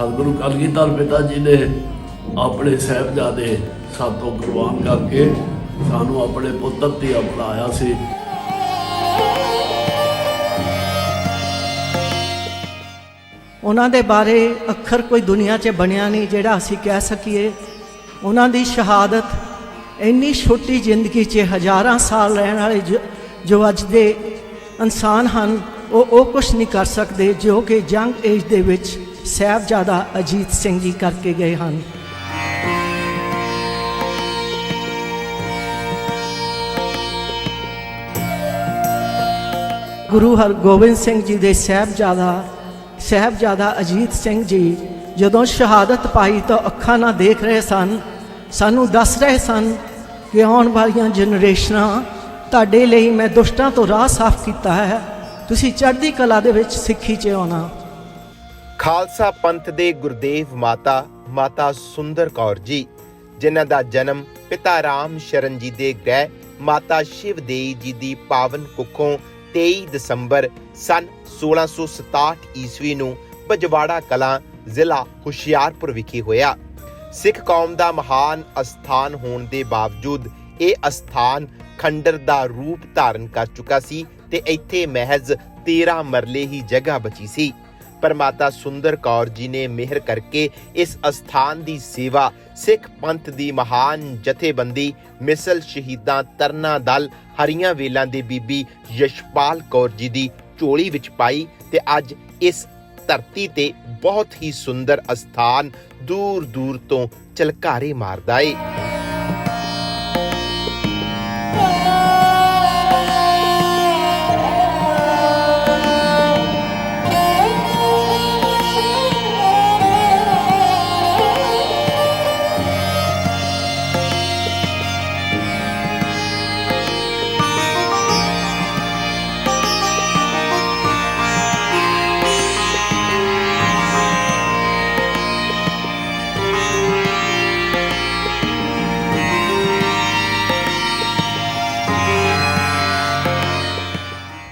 ਸਤਿਗੁਰੂ ਕਲਗੀਧਰ ਪਿਤਾ ਜੀ ਨੇ ਆਪਣੇ ਸਾਹਿਬਜ਼ਾਦੇ ਸਾਤੋਂ ਕੁਰਬਾਨ ਕਰਕੇ ਸਾਨੂੰ ਆਪਣੇ ਪੁੱਤਰ ਤੇ ਅਪਣਾਇਆ ਸੀ। ਉਹਨਾਂ ਦੇ ਬਾਰੇ ਅੱਖਰ ਕੋਈ ਦੁਨੀਆ 'ਚ ਬਣਿਆ ਨਹੀਂ, ਜਿਹੜਾ ਅਸੀਂ ਕਹਿ ਸਕੀਏ। ਉਹਨਾਂ ਦੀ ਸ਼ਹਾਦਤ ਇੰਨੀ ਛੋਟੀ ਜ਼ਿੰਦਗੀ 'ਚ ਹਜ਼ਾਰਾਂ ਸਾਲ ਰਹਿਣ ਵਾਲੇ ਜੋ- ਜੋ ਅੱਜ ਦੇ ਇਨਸਾਨ ਹਨ, ਉਹ ਉਹ ਕੁਝ ਨਹੀਂ ਕਰ ਸਕਦੇ, ਜੋ ਕਿ ਜੰਗ ਏਜ ਦੇ ਵਿੱਚ ਸਾਹਿਬਜ਼ਾਦਾ ਅਜੀਤ ਸਿੰਘ ਜੀ ਕਰਕੇ ਗਏ ਹਨ। ਗੁਰੂ ਹਰਗੋਬਿੰਦ ਸਿੰਘ ਜੀ ਦੇ ਸਾਹਿਬਜ਼ਾਦਾ ਸਾਹਿਬਜ਼ਾਦਾ ਅਜੀਤ ਸਿੰਘ ਜੀ ਜਦੋਂ ਸ਼ਹਾਦਤ ਪਾਈ ਤਾਂ ਅੱਖਾਂ ਨਾਲ ਦੇਖ ਰਹੇ ਸਨ, ਸਾਨੂੰ ਦੱਸ ਰਹੇ ਸਨ ਕਿ ਆਉਣ ਵਾਲੀਆਂ ਜਨਰੇਸ਼ਨਾਂ ਤੁਹਾਡੇ ਲਈ ਮੈਂ ਦੁਸ਼ਟਾਂ ਤੋਂ ਰਾਹ ਸਾਫ਼ ਕੀਤਾ ਹੈ। ਤੁਸੀਂ ਚੜ੍ਹਦੀ ਕਲਾ ਦੇ ਵਿੱਚ ਸਿੱਖੀ 'ਚ ਆਉਣਾ। ਖਾਲਸਾ ਪੰਥ ਦੇ ਗੁਰਦੇਵ ਮਾਤਾ ਮਾਤਾ ਸੁੰਦਰ ਕੌਰ ਜੀ, ਜਿਨ੍ਹਾਂ ਦਾ ਜਨਮ ਪਿਤਾ ਰਾਮ ਸ਼ਰਨ ਜੀ ਦੇ ਗ੍ਰਹਿ ਮਾਤਾ ਸ਼ਿਵ ਦੇਈ ਜੀ ਦੀ ਪਾਵਨ ਕੁੱਖੋਂ 23 ਦਸੰਬਰ ਸਨ 1667 ਈਸਵੀ ਨੂੰ ਬਜਵਾੜਾ ਕਲਾਂ ਜ਼ਿਲ੍ਹਾ ਹੁਸ਼ਿਆਰਪੁਰ ਵਿਖੇ ਹੋਇਆ। ਸਿੱਖ ਕੌਮ ਦਾ ਮਹਾਨ ਅਸਥਾਨ ਹੋਣ ਦੇ ਬਾਵਜੂਦ ਇਹ ਅਸਥਾਨ ਖੰਡਰ ਦਾ ਰੂਪ ਧਾਰਨ ਕਰ ਚੁੱਕਾ ਸੀ ਤੇ ਇੱਥੇ ਮਹਿਜ਼ 13 ਮਰਲੇ ਹੀ ਜਗ੍ਹਾ ਬਚੀ ਸੀ। ਪਰ ਮਾਤਾ ਸੁੰਦਰ ਕੌਰ ਜੀ ਨੇ ਮਿਹਰ ਕਰਕੇ ਇਸ ਅਸਥਾਨ ਦੀ ਸੇਵਾ ਸਿੱਖ ਪੰਥ ਦੀ ਮਹਾਨ ਜਥੇਬੰਦੀ, ਮਿਸਲ ਸ਼ਹੀਦਾਂ ਤਰਨਾ ਦਲ, ਹਰੀਆਂ ਵੇਲਾਂ ਦੇ ਬੀਬੀ ਯਸ਼ਪਾਲ ਕੌਰ ਜੀ ਦੀ ਝੋਲੀ ਵਿੱਚ ਪਾਈ ਤੇ ਅੱਜ ਇਸ ਧਰਤੀ ਤੇ ਬਹੁਤ ਹੀ ਸੁੰਦਰ ਅਸਥਾਨ ਦੂਰ ਦੂਰ ਤੋਂ ਚਲਕਾਰੇ ਮਾਰਦਾ ਏ।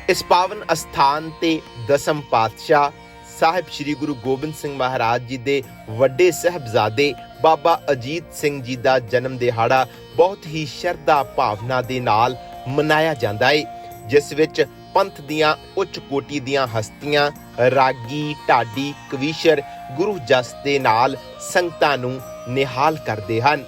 ਇਸ ਪਾਵਨ ਅਸਥਾਨ ਤੇ ਦਸਮ ਪਾਤਸ਼ਾਹ ਸਾਹਿਬ ਸ੍ਰੀ ਗੁਰੂ ਗੋਬਿੰਦ ਸਿੰਘ ਮਹਾਰਾਜ ਜੀ ਦੇ ਵੱਡੇ ਸਹਿਬਜ਼ਾਦੇ ਬਾਬਾ ਅਜੀਤ ਸਿੰਘ ਜੀ ਦਾ ਜਨਮ ਦਿਹਾੜਾ ਬਹੁਤ ਹੀ ਸ਼ਰਧਾ ਭਾਵਨਾ ਦੇ ਨਾਲ ਮਨਾਇਆ ਜਾਂਦਾ ਹੈ ਜਿਸ ਵਿੱਚ ਪੰਥ ਦੀਆਂ ਉੱਚ ਕੋਟੀ ਦੀਆਂ ਹਸਤੀਆਂ, ਰਾਗੀ, ਢਾਡੀ, ਕਵੀਸ਼ਰ, ਗੁਰੂ ਜਸ ਦੇ ਨਾਲ ਸੰਗਤਾਂ ਨੂੰ ਨਿਹਾਲ ਕਰਦੇ ਹਨ।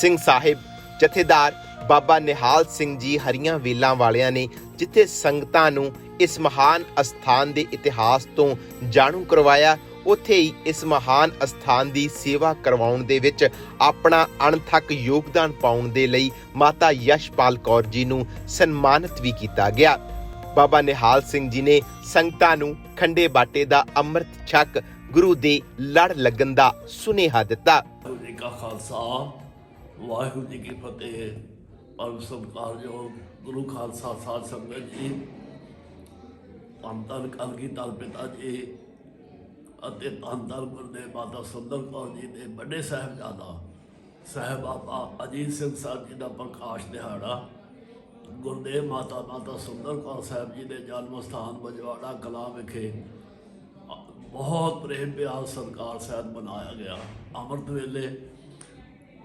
ਸਿੰਘ ਸਾਹਿਬ, ਜਥੇਦਾਰ ਬਾਬਾ ਨਿਹਾਲ ਸਿੰਘ ਜੀ ਹਰੀਆਂ ਵੇਲਾਂ ਵਾਲਿਆਂ ਨੇ ਜਿੱਥੇ ਸੰਗਤਾਂ ਨੂੰ ਇਸ ਮਹਾਨ ਅਸਥਾਨ ਦੇ ਇਤਿਹਾਸ ਤੋਂ ਜਾਣੂ ਕਰਵਾਇਆ, ਉੱਥੇ ਹੀ ਇਸ ਮਹਾਨ ਅਸਥਾਨ ਦੀ ਸੇਵਾ ਕਰਵਾਉਣ ਦੇ ਵਿੱਚ ਆਪਣਾ ਅਣਥੱਕ ਯੋਗਦਾਨ ਪਾਉਣ ਦੇ ਲਈ ਮਾਤਾ ਯਸ਼ਪਾਲ ਕੌਰ ਜੀ ਨੂੰ ਸਨਮਾਨਿਤ ਵੀ ਕੀਤਾ ਗਿਆ। ਬਾਬਾ ਨਿਹਾਲ ਸਿੰਘ ਜੀ ਨੇ ਸੰਗਤਾਂ ਨੂੰ ਖੰਡੇ ਬਾਟੇ ਦਾ ਅੰਮ੍ਰਿਤ ਛਕ ਗੁਰੂ ਦੇ ਲੜ ਲੱਗਣ ਦਾ ਸੁਨੇਹਾ ਦਿੱਤਾ। ਵਾਹਿਗੁਰੂ ਜੀ ਕੀ ਫਤਿਹ। ਪਰਮ ਸਤਿਕਾਰਯੋਗ ਗੁਰੂ ਖਾਲਸਾ ਸਾਧ ਸੰਗਤ ਜੀ। ਧੰਨ ਕਲਗੀ ਕਲਗੀਧਰ ਪਿਤਾ ਜੀ ਅਤੇ ਧੰਨ ਧੰਨ ਗੁਰਦੇਵ ਮਾਤਾ ਸੁੰਦਰ ਕੌਰ ਜੀ ਦੇ ਵੱਡੇ ਸਾਹਿਬਜ਼ਾਦਾ, ਸਾਹਿਬ ਬਾਬਾ ਅਜੀਤ ਸਿੰਘ ਸਾਹਿਬ ਜੀ ਦਾ ਪ੍ਰਕਾਸ਼ ਦਿਹਾੜਾ ਗੁਰਦੇਵ ਮਾਤਾ ਮਾਤਾ ਸੁੰਦਰ ਕੌਰ ਸਾਹਿਬ ਜੀ ਦੇ ਜਨਮ ਸਥਾਨ ਬਜਵਾੜਾ ਕਲਾਂ ਵਿਖੇ ਬਹੁਤ ਪ੍ਰੇਮ ਪਿਆਰ ਸਤਿਕਾਰ ਸਾਹਿਬ ਮਨਾਇਆ ਗਿਆ। ਅੰਮ੍ਰਿਤ ਵੇਲੇ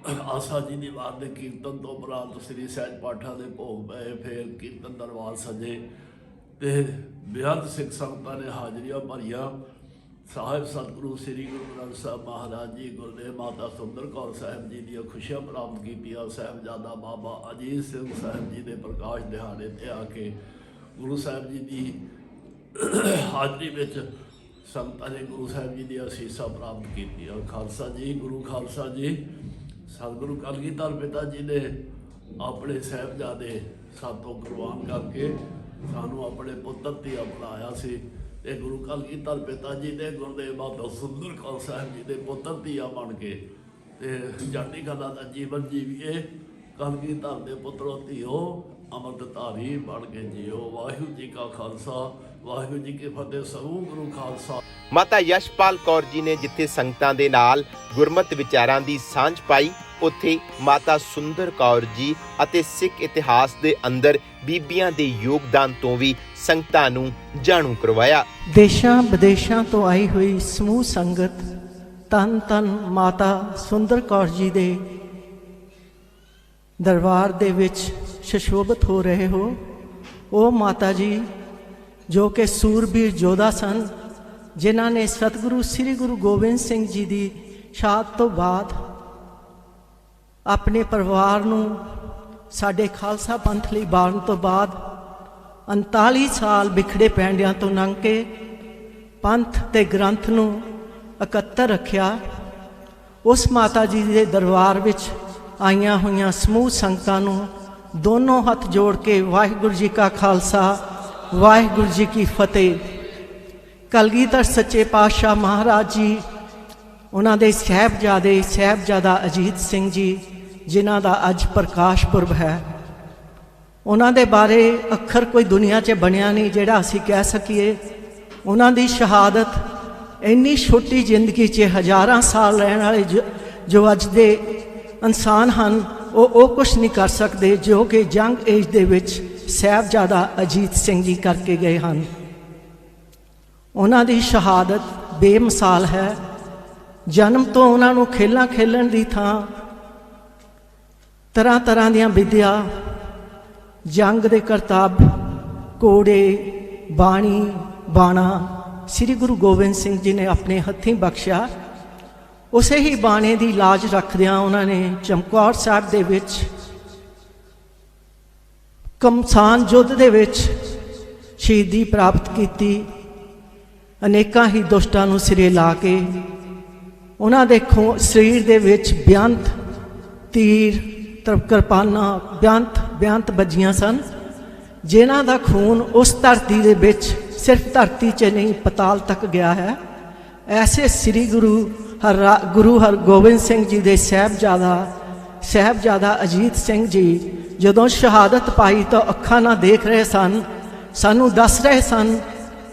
ਆਸਾ ਜੀ ਦੀ ਬਾਤ ਦੇ ਕੀਰਤਨ ਤੋਂ ਉਪਰੰਤ ਸ੍ਰੀ ਸਹਿਜ ਪਾਠਾਂ ਦੇ ਭੋਗ ਪਏ, ਫਿਰ ਕੀਰਤਨ ਦਰਬਾਰ ਸਜੇ ਤੇ ਬੇਅੰਤ ਸਿੱਖ ਸੰਗਤਾਂ ਨੇ ਹਾਜ਼ਰੀਆਂ ਭਰੀਆਂ। ਸਾਹਿਬ ਸਤਿਗੁਰੂ ਸ੍ਰੀ ਗੁਰੂ ਗ੍ਰੰਥ ਸਾਹਿਬ ਮਹਾਰਾਜ ਜੀ, ਗੁਰਦੇਵ ਮਾਤਾ ਸੁੰਦਰ ਕੌਰ ਸਾਹਿਬ ਜੀ ਦੀਆਂ ਖੁਸ਼ੀਆਂ ਪ੍ਰਾਪਤ ਕੀਤੀਆਂ। ਸਾਹਿਬਜ਼ਾਦਾ ਬਾਬਾ ਅਜੀਤ ਸਿੰਘ ਸਾਹਿਬ ਜੀ ਦੇ ਪ੍ਰਕਾਸ਼ ਦਿਹਾੜੇ ਤੇ ਆ ਕੇ ਗੁਰੂ ਸਾਹਿਬ ਜੀ ਦੀ ਹਾਜ਼ਰੀ ਵਿੱਚ ਸੰਤਾਂ ਨੇ ਗੁਰੂ ਸਾਹਿਬ ਜੀ ਦੀਆਂ ਅਸੀਸਾਂ ਪ੍ਰਾਪਤ ਕੀਤੀਆਂ। ਖਾਲਸਾ ਜੀ, ਗੁਰੂ ਖਾਲਸਾ ਜੀ ਸਤਿਗੁਰੂ ਕਲਗੀਧਰ ਪਿਤਾ ਜੀ ਨੇ ਆਪਣੇ ਸਾਹਿਬਜ਼ਾਦੇ ਸਾਤੋਂ ਕੁਰਬਾਨ ਕਰਕੇ ਸਾਨੂੰ ਆਪਣੇ ਪੁੱਤਰ ਤੇ ਅਪਣਾਇਆ ਸੀ ਤੇ ਗੁਰੂ ਕਲਗੀਧਰ ਪਿਤਾ ਜੀ ਦੇ ਗੁਰਦੇਵ ਮਾਤਾ ਸੁੰਦਰ ਕੌਰ ਸਾਹਿਬ ਜੀ ਦੇ ਪੁੱਤਰ ਧੀਆ ਬਣ ਕੇ ਤੇ ਜਾਤੀ ਕਲਾ ਦਾ ਜੀਵਨ ਜੀਵੀਏ, ਕਲਗੀਧਰ ਦੇ ਪੁੱਤਰੋ ਧੀਓ ਅੰਮ੍ਰਿਤਧਾਰੀ ਬਣ ਕੇ ਜੀਓ। ਵਾਹਿਗੁਰੂ ਜੀ ਕਾ ਖਾਲਸਾ, ਵਾਹਿਗੁਰੂ ਜੀ ਕੀ ਫਤਿਹ ਸਰੂਪ ਗੁਰੂ ਖਾਲਸਾ। ਮਾਤਾ ਯਸ਼ਪਾਲ ਕੌਰ ਜੀ ਨੇ ਜਿੱਥੇ ਸੰਗਤਾਂ ਦੇ ਨਾਲ ਗੁਰਮਤ ਵਿਚਾਰਾਂ ਦੀ ਸਾਂਝ ਪਾਈ ਉੱਥੇ ਮਾਤਾ ਸੁੰਦਰ ਕੌਰ ਜੀ ਅਤੇ ਸਿੱਖ ਇਤਿਹਾਸ ਦੇ ਅੰਦਰ ਬੀਬੀਆਂ ਦੇ ਯੋਗਦਾਨ ਤੋਂ ਵੀ ਸੰਗਤਾਂ ਨੂੰ ਜਾਣੂ ਕਰਵਾਇਆ। ਦੇਸ਼ਾਂ ਵਿਦੇਸ਼ਾਂ ਤੋਂ ਆਈ ਹੋਈ ਸਮੂਹ ਸੰਗਤ ਤਨ ਤਨ ਮਾਤਾ ਸੁੰਦਰ ਕੌਰ ਜੀ ਦੇ ਦਰਬਾਰ ਦੇ ਵਿੱਚ ਸ਼ਸ਼ੋਭਤ ਹੋ ਰਹੇ ਹੋ। ਉਹ ਮਾਤਾ ਜੀ ਜੋ ਕਿ ਸੂਰਬੀਰ ਯੋਧਾ ਸਨ, ਜਿਨ੍ਹਾਂ ਨੇ ਸਤਿਗੁਰੂ ਸ੍ਰੀ ਗੁਰੂ ਗੋਬਿੰਦ ਸਿੰਘ ਜੀ ਦੀ ਸ਼ਹਾਦਤ ਤੋਂ ਬਾਅਦ ਆਪਣੇ ਪਰਿਵਾਰ ਨੂੰ ਸਾਡੇ ਖਾਲਸਾ ਪੰਥ ਲਈ ਬਾਰਨ ਤੋਂ ਬਾਅਦ 39 ਸਾਲ ਵਿਖੜੇ ਪੈਂਡਿਆਂ ਤੋਂ ਲੰਘ ਕੇ ਪੰਥ ਤੇ ਗ੍ਰੰਥ ਨੂੰ ਇਕੱਤਰ ਰੱਖਿਆ, ਉਸ ਮਾਤਾ ਜੀ ਦੇ ਦਰਬਾਰ ਵਿੱਚ ਆਈਆਂ ਹੋਈਆਂ ਸਮੂਹ ਸੰਗਤਾਂ ਨੂੰ ਦੋਨੋਂ ਹੱਥ ਜੋੜ ਕੇ ਵਾਹਿਗੁਰੂ ਜੀ ਕਾ ਖਾਲਸਾ, ਵਾਹਿਗੁਰੂ ਜੀ ਕੀ ਫਤਿਹ। ਕਲਗੀਧਰ ਸੱਚੇ ਪਾਤਸ਼ਾਹ ਮਹਾਰਾਜ ਜੀ ਉਹਨਾਂ ਦੇ ਸਹਿਬਜ਼ਾਦੇ ਸਹਿਬਜ਼ਾਦਾ ਅਜੀਤ ਸਿੰਘ ਜੀ, ਜਿਨ੍ਹਾਂ ਦਾ ਅੱਜ ਪ੍ਰਕਾਸ਼ ਪੁਰਬ ਹੈ। ਉਹਨਾਂ ਦੇ ਬਾਰੇ ਅੱਖਰ ਕੋਈ ਦੁਨੀਆ 'ਚ ਬਣਿਆ ਨਹੀਂ ਜਿਹੜਾ ਅਸੀਂ ਕਹਿ ਸਕੀਏ। ਉਹਨਾਂ ਦੀ ਸ਼ਹਾਦਤ ਇੰਨੀ ਛੋਟੀ ਜ਼ਿੰਦਗੀ 'ਚ ਹਜ਼ਾਰਾਂ ਸਾਲ ਰਹਿਣ ਵਾਲੇ ਜੋ- ਜੋ ਅੱਜ ਦੇ ਇਨਸਾਨ ਹਨ, ਉਹ ਉਹ ਕੁਝ ਨਹੀਂ ਕਰ ਸਕਦੇ ਜੋ ਕਿ ਜੰਗ ਏਜ ਦੇ ਵਿੱਚ ਸਾਹਿਬਜ਼ਾਦਾ ਅਜੀਤ ਸਿੰਘ ਜੀ ਕਰਕੇ ਗਏ ਹਨ। ਉਹਨਾਂ ਦੀ ਸ਼ਹਾਦਤ ਬੇਮਿਸਾਲ ਹੈ। ਜਨਮ ਤੋਂ ਉਹਨਾਂ ਨੂੰ ਖੇਲਾਂ ਖੇਲਣ ਦੀ ਥਾਂ। ਤਰ੍ਹਾਂ ਤਰ੍ਹਾਂ ਦੀਆਂ ਵਿਦਿਆ, ਜੰਗ ਦੇ ਕਰਤੱਵ ਕੋੜੇ ਬਾਣੀ, ਬਾਣਾ, ਸ੍ਰੀ ਗੁਰੂ ਗੋਬਿੰਦ ਸਿੰਘ ਜੀ ਨੇ ਆਪਣੇ ਹੱਥੀਂ ਬਖਸ਼ਿਆ। ਉਸੇ ਹੀ ਬਾਣੇ ਦੀ ਲਾਜ ਰੱਖਦਿਆਂ ਉਹਨਾਂ ਨੇ ਚਮਕੌਰ ਸਾਹਿਬ ਦੇ ਵਿੱਚ, ਕਮਸਾਨ ਯੁੱਧ ਦੇ ਵਿੱਚ ਸ਼ਹੀਦੀ ਪ੍ਰਾਪਤ ਕੀਤੀ। ਅਨੇਕਾਂ ਹੀ ਦੁਸ਼ਟਾਂ ਨੂੰ ਸਿਰੇ ਲਾ ਕੇ ਉਹਨਾਂ ਦੇ ਖੋ- ਸਰੀਰ ਦੇ ਵਿੱਚ ਬਿਆੰਤ ਤੀਰ, ਤਰ, ਕਿਰਪਾਨਾਂ ਬਿਆੰਤ ਬਿਆੰਤ ਵੱਜੀਆਂ ਸਨ। ਜਿਨ੍ਹਾਂ ਦਾ ਖੂਨ ਉਸ ਧਰਤੀ ਦੇ ਵਿੱਚ ਸਿਰਫ ਧਰਤੀ 'ਚ ਨਹੀਂ, ਪਤਾਲ ਤੱਕ ਗਿਆ ਹੈ। ਐਸੇ ਸ੍ਰੀ ਗੁਰੂ ਹਰ ਗੁਰੂ ਹਰਗੋਬਿੰਦ ਸਿੰਘ ਜੀ ਦੇ ਸਾਹਿਬਜ਼ਾਦਾ ਸਾਹਿਬਜ਼ਾਦਾ ਅਜੀਤ ਸਿੰਘ ਜੀ ਜਦੋਂ ਸ਼ਹਾਦਤ ਪਾਈ ਤਾਂ ਅੱਖਾਂ ਨਾਲ ਦੇਖ ਰਹੇ ਸਨ, ਸਾਨੂੰ ਦੱਸ ਰਹੇ ਸਨ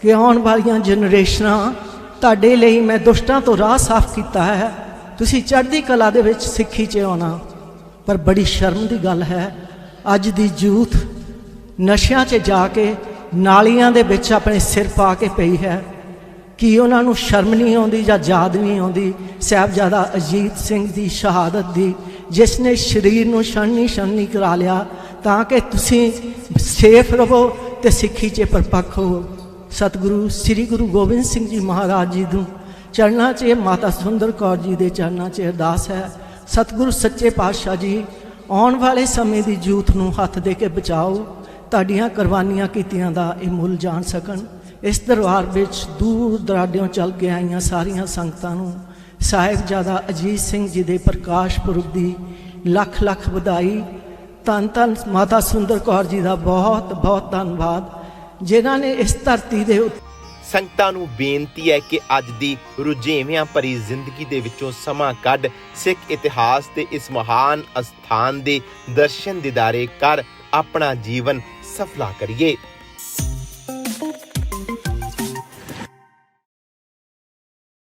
ਕਿ ਆਉਣ ਵਾਲੀਆਂ ਜਨਰੇਸ਼ਨਾਂ ਤੁਹਾਡੇ ਲਈ ਮੈਂ ਦੁਸ਼ਟਾਂ ਤੋਂ ਰਾਹ ਸਾਫ਼ ਕੀਤਾ ਹੈ। ਤੁਸੀਂ ਚੜ੍ਹਦੀ ਕਲਾ ਦੇ ਵਿੱਚ ਸਿੱਖੀ 'ਚ ਆਉਣਾ ਪਰ ਬੜੀ ਸ਼ਰਮ ਦੀ ਗੱਲ ਹੈ। ਅੱਜ ਦੀ ਯੂਥ ਨਸ਼ਿਆਂ 'ਚ ਜਾ ਕੇ ਨਾਲੀਆਂ ਦੇ ਵਿੱਚ ਆਪਣੇ ਸਿਰ ਪਾ ਕੇ ਪਈ ਹੈ। ਕੀ ਉਹਨਾਂ ਨੂੰ ਸ਼ਰਮ ਨਹੀਂ ਆਉਂਦੀ ਜਾਂ ਯਾਦ ਨਹੀਂ ਆਉਂਦੀ? ਸਾਹਿਬਜ਼ਾਦਾ ਅਜੀਤ ਸਿੰਘ ਦੀ ਸ਼ਹਾਦਤ ਦੀ, ਜਿਸ ਨੇ ਸਰੀਰ ਨੂੰ ਛਣਨੀ ਛਣਨੀ ਕਰਾ ਲਿਆ, ਤਾਂ ਕਿ ਤੁਸੀਂ ਸੇਫ ਰਹੋ ਤੇ ਸਿੱਖੀ 'ਚ ਪਰਪੱਕ ਹੋ। ਸਤਿਗੁਰੂ, ਸ੍ਰੀ ਗੁਰੂ ਗੋਬਿੰਦ ਸਿੰਘ ਜੀ ਮਹਾਰਾਜ ਜੀ ਨੂੰ ਚਰਨਾਂ 'ਚ ਮਾਤਾ ਸੁੰਦਰ ਕੌਰ ਜੀ ਦੇ ਚਰਨਾਂ 'ਚ ਅਰਦਾਸ ਹੈ। ਸਤਿਗੁਰੂ, ਸੱਚੇ ਪਾਤਸ਼ਾਹ ਜੀ, ਆਉਣ ਵਾਲੇ ਸਮੇਂ ਦੀ ਜੂਥ ਨੂੰ ਹੱਥ ਦੇ ਕੇ ਬਚਾਓ। ਤੁਹਾਡੀਆਂ ਕੁਰਬਾਨੀਆਂ ਕੀਤੀਆਂ ਦਾ ਇਹ ਮੁੱਲ ਜਾਣ ਸਕਣ। ਇਸ ਦਰਬਾਰ ਵਿੱਚ ਦੂਰ ਦਰਾਡਿਓਂ ਚੱਲ ਕੇ ਆਈਆਂ ਸਾਰੀਆਂ ਸੰਗਤਾਂ ਨੂੰ ਸਾਹਿਬਜ਼ਾਦਾ ਅਜੀਤ ਸਿੰਘ ਜੀ ਦੇ ਪ੍ਰਕਾਸ਼ ਪੁਰਬ ਦੀ ਲੱਖ ਲੱਖ ਵਧਾਈ। ਧੰਨ ਧੰਨ ਮਾਤਾ ਸੁੰਦਰ ਕੌਰ ਜੀ ਦਾ ਬਹੁਤ ਬਹੁਤ ਧੰਨਵਾਦ। ਜਿਨ੍ਹਾਂ ਨੇ ਇਸ ਧਰਤੀ ਦੇ ਉੱਤੇ। ਸੰਗਤਾਂ ਨੂੰ ਬੇਨਤੀ ਹੈ ਕਿ ਅੱਜ ਦੀ ਰੁਝੇਵਿਆਂ ਭਰੀ ਜ਼ਿੰਦਗੀ ਦੇ ਵਿੱਚੋਂ ਸਮਾਂ ਕੱਢ, ਸਿੱਖ ਇਤਿਹਾਸ ਤੇ ਇਸ ਮਹਾਨ ਅਸਥਾਨ ਦੇ ਦਰਸ਼ਨ ਦਿਦਾਰੇ ਕਰ ਆਪਣਾ ਜੀਵਨ ਸਫਲਾ ਕਰੀਏ।